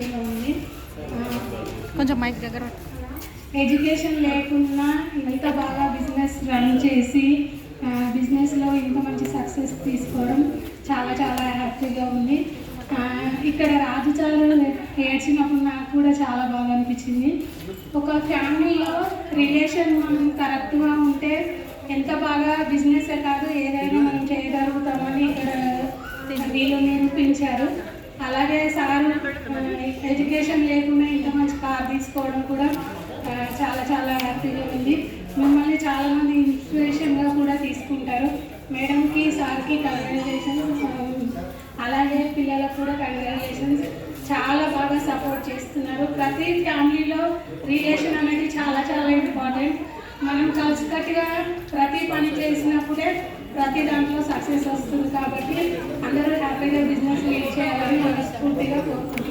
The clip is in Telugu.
హ్యాపీగా ఉంది. కొంచెం మైక్ దగ్గర ఎడ్యుకేషన్ లేకుండా ఇంత బాగా బిజినెస్ రన్ చేసి బిజినెస్లో ఇంత మంచి సక్సెస్ తీసుకోవడం చాలా చాలా హ్యాపీగా ఉంది. ఇక్కడ రాజుచారు ఏడ్చినప్పుడు నాకు కూడా చాలా బాగా అనిపించింది. ఒక ఫ్యామిలీలో రిలేషన్ మనం కరెక్ట్గా ఉంటే ఎంత బాగా బిజినెస్ కాదు ఏదైనా మనం చేయగలుగుతామని ఇక్కడ వీళ్ళు నిరూపించారు. అలాగే సార్ ఎడ్యుకేషన్ లేకుండా ఇంత మంచి కార్ తీసుకోవడం కూడా చాలా చాలా హ్యాపీగా ఉంది. మిమ్మల్ని చాలామంది ఇన్స్పిరేషన్గా కూడా తీసుకుంటారు. మేడంకి సార్కి కంగ్రాచులేషన్స్ అలాగే పిల్లలకు కూడా కంగ్రాచులేషన్స్ చాలా బాగా సపోర్ట్ చేస్తున్నారు. ప్రతి ఫ్యామిలీలో రిలేషన్ అనేది చాలా చాలా ఇంపార్టెంట్ మనం కలిసికట్టుగా ప్రతి పని చేసినప్పుడే ప్రతి దాంట్లో సక్సెస్ వస్తుంది కాబట్టి అందరూ హ్యాపీగా బిజినెస్ Gracias.